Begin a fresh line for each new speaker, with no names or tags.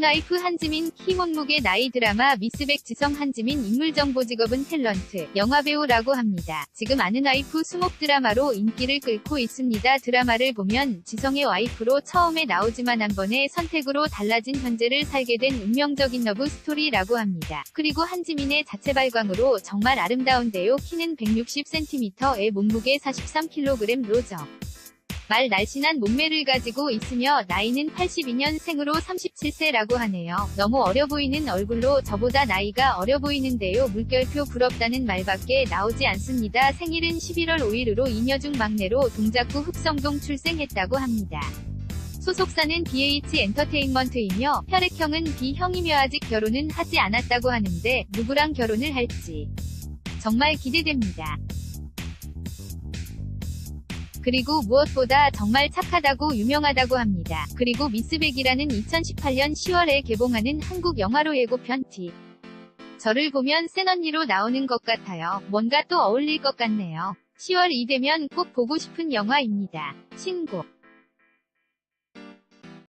와이프 한지민 키 몸무게 나이 드라마 미스백 지성 한지민 인물정보 직업은 탤런트 영화배우라고 합니다. 지금 아는 와이프 수목 드라마로 인기를 끌고 있습니다. 드라마를 보면 지성의 와이프로 처음에 나오지만 한 번의 선택으로 달라진 현재를 살게 된 운명적인 러브 스토리라고 합니다. 그리고 한지민의 자체 발광으로 정말 아름다운데요. 키는 160cm에 몸무게 43kg 로죠. 말 날씬한 몸매를 가지고 있으며 나이는 82년생으로 37세라고 하네요. 너무 어려 보이는 얼굴로 저보다 나이가 어려 보이는데요. 물결표 부럽다는 말밖에 나오지 않습니다. 생일은 11월 5일으로 이녀중 막내로 동작구 흑성동 출생했다고 합니다. 소속사는 BH 엔터테인먼트이며 혈액형은 B형이며 아직 결혼은 하지 않았다고 하는데 누구랑 결혼을 할지 정말 기대됩니다. 그리고 무엇보다 정말 착하다고 유명하다고 합니다. 그리고 미스백이라는 2018년 10월에 개봉하는 한국 영화로 예고편 티. 저를 보면 센 언니로 나오는 것 같아요. 뭔가 또 어울릴 것 같네요. 10월 이 되면 꼭 보고 싶은 영화입니다. 신곡